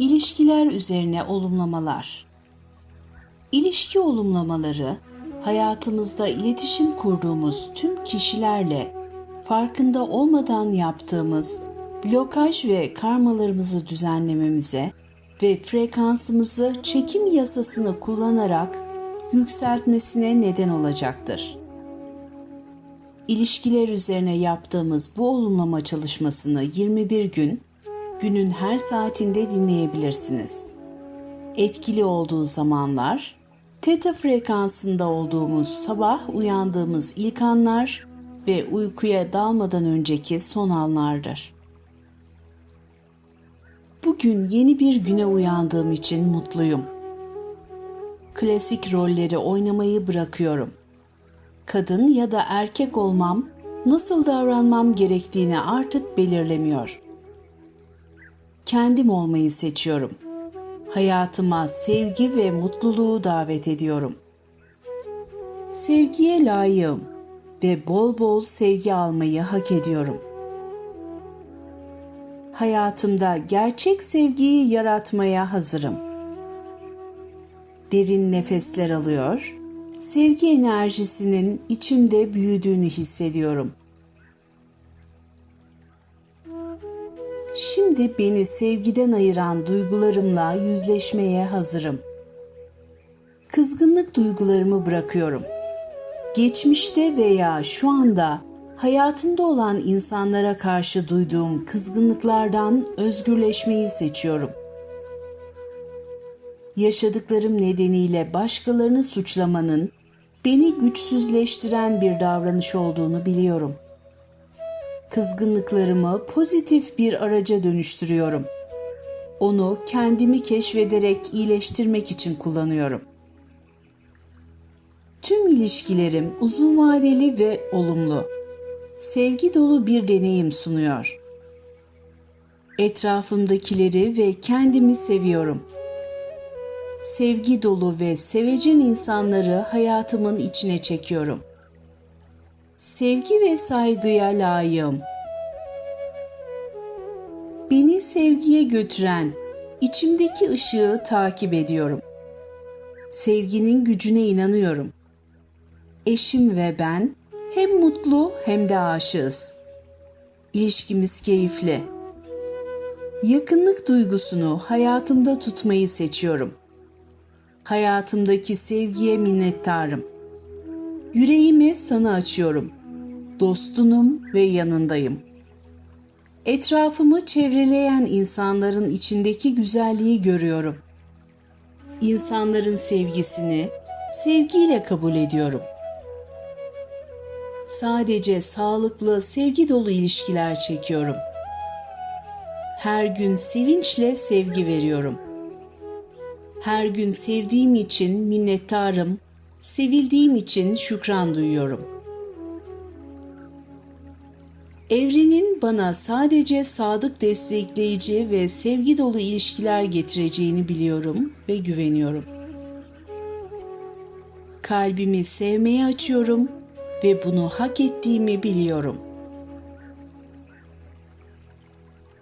İlişkiler üzerine olumlamalar. İlişki olumlamaları, hayatımızda iletişim kurduğumuz tüm kişilerle farkında olmadan yaptığımız blokaj ve karmalarımızı düzenlememize ve frekansımızı çekim yasasını kullanarak yükseltmesine neden olacaktır. İlişkiler üzerine yaptığımız bu olumlama çalışmasını 21 gün günün her saatinde dinleyebilirsiniz. Etkili olduğu zamanlar teta frekansında olduğumuz sabah uyandığımız ilk anlar ve uykuya dalmadan önceki son anlardır. Bugün yeni bir güne uyandığım için mutluyum. Klasik rolleri oynamayı bırakıyorum. Kadın ya da erkek olmam, nasıl davranmam gerektiğini artık belirlemiyor. Kendim olmayı seçiyorum. Hayatıma sevgi ve mutluluğu davet ediyorum. Sevgiye layığım ve bol bol sevgi almayı hak ediyorum. Hayatımda gerçek sevgiyi yaratmaya hazırım. Derin nefesler alıyor, sevgi enerjisinin içimde büyüdüğünü hissediyorum. Şimdi beni sevgiden ayıran duygularımla yüzleşmeye hazırım. Kızgınlık duygularımı bırakıyorum. Geçmişte veya şu anda hayatımda olan insanlara karşı duyduğum kızgınlıklardan özgürleşmeyi seçiyorum. Yaşadıklarım nedeniyle başkalarını suçlamanın beni güçsüzleştiren bir davranış olduğunu biliyorum. Kızgınlıklarımı pozitif bir araca dönüştürüyorum. Onu kendimi keşfederek iyileştirmek için kullanıyorum. Tüm ilişkilerim uzun vadeli ve olumlu. Sevgi dolu bir deneyim sunuyor. Etrafımdakileri ve kendimi seviyorum. Sevgi dolu ve sevecen insanları hayatımın içine çekiyorum. Sevgi ve saygıya layığım. Beni sevgiye götüren içimdeki ışığı takip ediyorum. Sevginin gücüne inanıyorum. Eşim ve ben hem mutlu hem de aşığız. İlişkimiz keyifli. Yakınlık duygusunu hayatımda tutmayı seçiyorum. Hayatımdaki sevgiye minnettarım. Yüreğimi sana açıyorum. Dostunum ve yanındayım. Etrafımı çevreleyen insanların içindeki güzelliği görüyorum. İnsanların sevgisini sevgiyle kabul ediyorum. Sadece sağlıklı, sevgi dolu ilişkiler çekiyorum. Her gün sevinçle sevgi veriyorum. Her gün sevdiğim için minnettarım, sevildiğim için şükran duyuyorum. Evrenin bana sadece sadık destekleyici ve sevgi dolu ilişkiler getireceğini biliyorum ve güveniyorum. Kalbimi sevmeye açıyorum ve bunu hak ettiğimi biliyorum.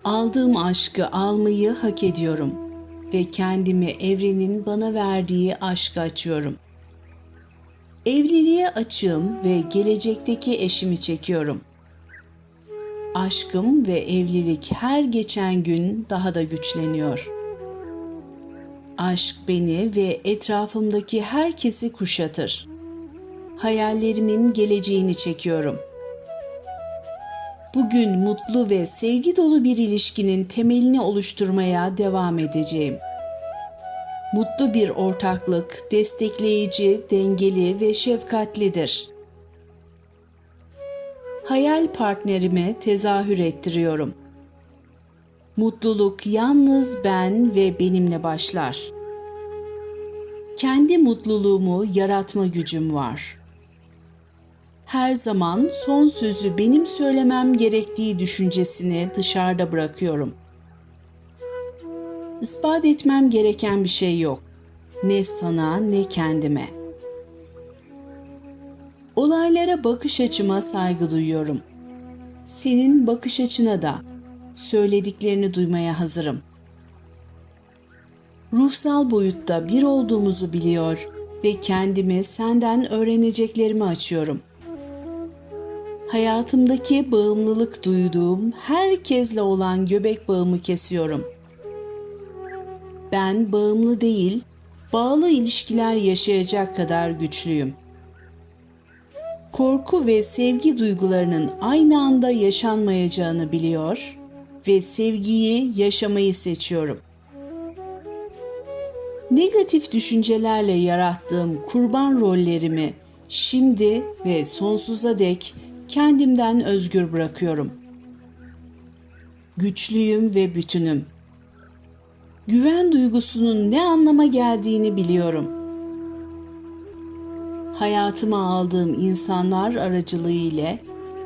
Aldığım aşkı almayı hak ediyorum ve kendimi evrenin bana verdiği aşka açıyorum. Evliliğe açığım ve gelecekteki eşimi çekiyorum. Aşkım ve evlilik her geçen gün daha da güçleniyor. Aşk beni ve etrafımdaki herkesi kuşatır. Hayallerimin geleceğini çekiyorum. Bugün mutlu ve sevgi dolu bir ilişkinin temelini oluşturmaya devam edeceğim. Mutlu bir ortaklık destekleyici, dengeli ve şefkatlidir. Hayal partnerime tezahür ettiriyorum. Mutluluk yalnız ben ve benimle başlar. Kendi mutluluğumu yaratma gücüm var. Her zaman son sözü benim söylemem gerektiği düşüncesini dışarıda bırakıyorum.'' İspat etmem gereken bir şey yok. Ne sana ne kendime. Olaylara bakış açıma saygı duyuyorum. Senin bakış açına da söylediklerini duymaya hazırım. ruhsal boyutta bir olduğumuzu biliyor ve kendimi senden öğreneceklerimi açıyorum. Hayatımdaki bağımlılık duyduğum herkesle olan göbek bağımı kesiyorum. Ben bağımlı değil, bağlı ilişkiler yaşayacak kadar güçlüyüm. Korku ve sevgi duygularının aynı anda yaşanmayacağını biliyor ve sevgiyi yaşamayı seçiyorum. Negatif düşüncelerle yarattığım kurban rollerimi şimdi ve sonsuza dek kendimden özgür bırakıyorum. Güçlüyüm ve bütünüm. Güven duygusunun ne anlama geldiğini biliyorum. Hayatıma aldığım insanlar aracılığı ile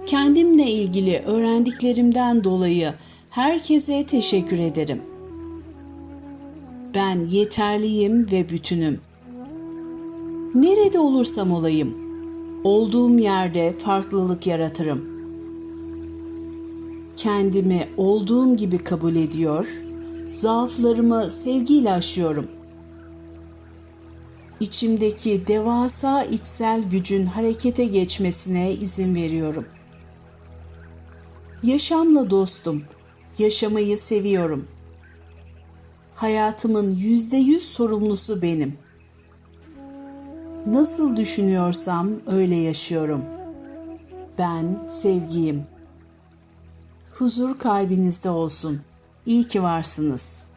kendimle ilgili öğrendiklerimden dolayı herkese teşekkür ederim. Ben yeterliyim ve bütünüm. Nerede olursam olayım, olduğum yerde farklılık yaratırım. Kendimi olduğum gibi kabul ediyor, zaaflarımı sevgiyle aşıyorum. İçimdeki devasa içsel gücün harekete geçmesine izin veriyorum. Yaşamla dostum, yaşamayı seviyorum.'' hayatımın yüzde yüz sorumlusu benim. Nasıl düşünüyorsam öyle yaşıyorum. Ben sevgiyim. Huzur kalbinizde olsun. İyi ki varsınız.''